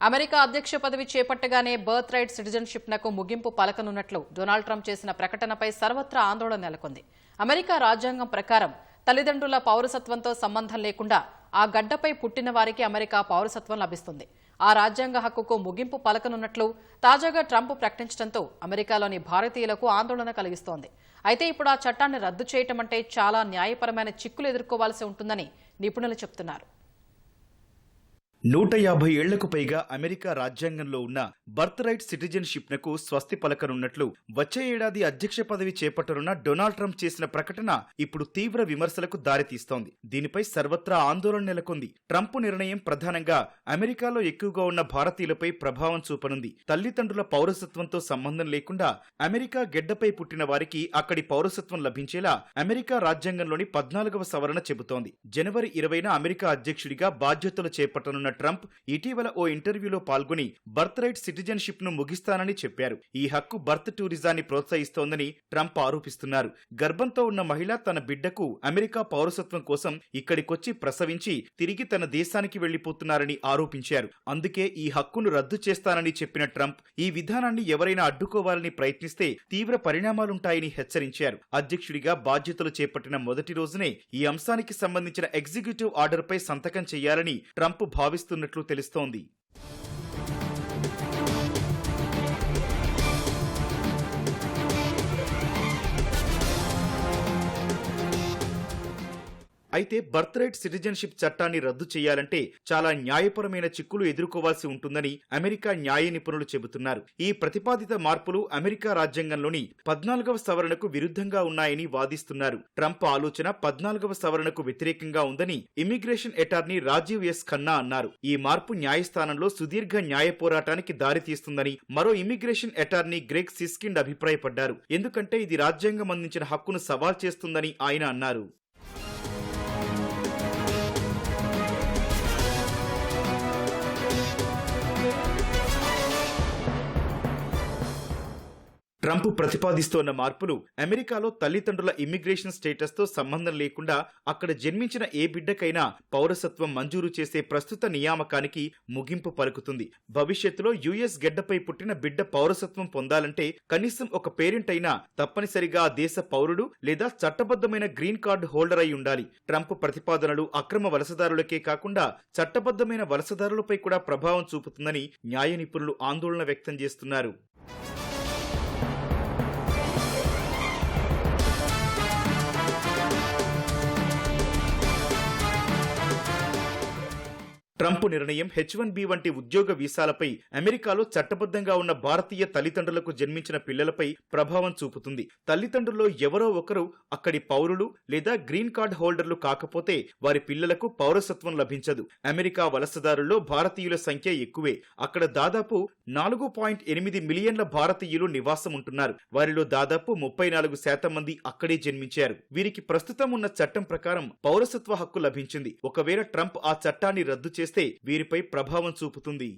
America అధ్యక్ష పదవి చేపట్టగానే birth right citizenship నకు ముగింపు పలకనున్నట్లు డొనాల్డ్ ట్రంప్ చేసిన ప్రకటనపై సర్వత్రా ఆందోళన నెలకొంది. అమెరికా రాజ్యాంగం ప్రకారం తల్లిదండ్రుల పౌరసత్వంతో సంబంధం లేకుండా ఆ గడ్డపై పుట్టిన వారికి అమెరికా పౌరసత్వం లభిస్తుంది. ఆ రాజ్యాంగ హక్కుకు ముగింపు పలకనున్నట్లు తాజాగా ట్రంప్ ప్రకటించడంతో అమెరికాలోని భారతీయులకు ఆందోళన కలిగిస్తోంది. అయితే ఇప్పుడు ఆ చట్టాన్ని రద్దు చేయటం అంటే చాలా న్యాయపరమైన చిక్కులు ఎదుర్కోవాల్సి ఉంటుందని నిపుణులు చెబుతున్నారు నూట యాభై ఏళ్ళకు పైగా అమెరికా రాజ్యాంగంలో ఉన్న బర్త్ రైట్ సిటిజన్షిప్ నకు స్వస్తి పలకనున్నట్లు వచ్చే ఏడాది అధ్యక్ష పదవి చేపట్టనున్న డొనాల్డ్ ట్రంప్ చేసిన ప్రకటన ఇప్పుడు తీవ్ర విమర్శలకు దారితీస్తోంది. దీనిపై సర్వత్రా ఆందోళన నెలకొంది. ట్రంప్ నిర్ణయం ప్రధానంగా అమెరికాలో ఎక్కువగా ఉన్న భారతీయులపై ప్రభావం చూపనుంది. తల్లిదండ్రుల పౌరసత్వంతో సంబంధం లేకుండా అమెరికా గెడ్డపై పుట్టిన వారికి అక్కడి పౌరసత్వం లభించేలా అమెరికా రాజ్యాంగంలోని పద్నాలుగవ సవరణ చెబుతోంది. జనవరి ఇరవైన అమెరికా అధ్యక్షుడిగా బాధ్యతలు చేపట్టనున్న ట్రంప్ ఇటీవల ఓ ఇంటర్వ్యూలో పాల్గొని బర్త్ రైట్ సిటిజన్షిప్ను ముగిస్తానని చెప్పారు. ఈ హక్కు బర్త్ టూరిజాన్ని ప్రోత్సహిస్తోందని ట్రంప్ ఆరోపిస్తున్నారు. గర్భంతో ఉన్న మహిళ తన బిడ్డకు అమెరికా పౌరసత్వం కోసం ఇక్కడికొచ్చి ప్రసవించి తిరిగి తన దేశానికి వెళ్ళిపోతున్నారని ఆరోపించారు. అందుకే ఈ హక్కును రద్దు చేస్తానని చెప్పిన ట్రంప్ ఈ విధానాన్ని ఎవరైనా అడ్డుకోవాలని ప్రయత్నిస్తే తీవ్ర పరిణామాలుంటాయని హెచ్చరించారు. అధ్యక్షుడిగా బాధ్యతలు చేపట్టిన మొదటి రోజునే ఈ అంశానికి సంబంధించిన ఎగ్జిక్యూటివ్ ఆర్డర్పై సంతకం చేయాలని ట్రంప్ భావిస్తున్నట్లు తెలుస్తోంది. అయితే బర్త్ రైట్ సిటిజన్షిప్ చట్టాన్ని రద్దు చేయాలంటే చాలా న్యాయపరమైన చిక్కులు ఎదుర్కోవాల్సి ఉంటుందని అమెరికా న్యాయ నిపుణులు చెబుతున్నారు. ఈ ప్రతిపాదిత మార్పులు అమెరికా రాజ్యాంగంలోని పద్నాలుగవ సవరణకు విరుద్ధంగా ఉన్నాయని వాదిస్తున్నారు. ట్రంప్ ఆలోచన పద్నాలుగవ సవరణకు వ్యతిరేకంగా ఉందని immigration attorney Rajiv S Khanna అన్నారు. ఈ మార్పు న్యాయస్థానంలో సుదీర్ఘ న్యాయ పోరాటానికి దారితీస్తుందని మరో ఇమ్మిగ్రేషన్ అటార్నీ గ్రెగ్ సిస్కిండ్ అభిప్రాయపడ్డారు. ఎందుకంటే ఇది రాజ్యాంగం అందించిన హక్కును సవాల్ చేస్తుందని ఆయన అన్నారు. ట్రంప్ ప్రతిపాదిస్తోన్న మార్పులు అమెరికాలో తల్లిదండ్రుల ఇమ్మిగ్రేషన్ స్టేటస్తో సంబంధం లేకుండా అక్కడ జన్మించిన ఏ బిడ్డకైనా పౌరసత్వం మంజూరు చేసే ప్రస్తుత నియామకానికి ముగింపు పలుకుతుంది. భవిష్యత్తులో యుఎస్ గెడ్డపై పుట్టిన బిడ్డ పౌరసత్వం పొందాలంటే కనీసం ఒక పేరెంట్ అయినా తప్పనిసరిగా దేశ పౌరుడు లేదా చట్టబద్ధమైన గ్రీన్ కార్డు హోల్డర్ అయి ఉండాలి. ట్రంప్ ప్రతిపాదనలు అక్రమ వలసదారులకే కాకుండా చట్టబద్ధమైన వలసదారులపై కూడా ప్రభావం చూపుతుందని న్యాయ నిపుణులు ఆందోళన వ్యక్తం చేస్తున్నారు. ట్రంప్ నిర్ణయం హెచ్ వన్ బి వంటి ఉద్యోగ వీసాలపై అమెరికాలో చట్టబద్ధంగా ఉన్న భారతీయ తల్లిదండ్రులకు జన్మించిన పిల్లలపై ప్రభావం చూపుతుంది. తల్లిదండ్రుల్లో ఎవరో ఒకరు అక్కడి పౌరులు లేదా గ్రీన్ కార్డ్ హోల్డర్లు కాకపోతే వారి పిల్లలకు పౌరసత్వం లభించదు. అమెరికా వలసదారుల్లో భారతీయుల సంఖ్య ఎక్కువే. అక్కడ దాదాపు నాలుగు పాయింట్ ఎనిమిది మిలియన్ల భారతీయులు నివాసం ఉంటున్నారు వారిలో దాదాపు ముప్పై నాలుగు శాతం మంది అక్కడే జన్మించారు. వీరికి ప్రస్తుతం ఉన్న చట్టం ప్రకారం పౌరసత్వ హక్కు లభించింది. ఒకవేళ ట్రంప్ ఆ చట్టాన్ని రద్దు చేస్తే వీరిపై ప్రభావం చూపుతుంది.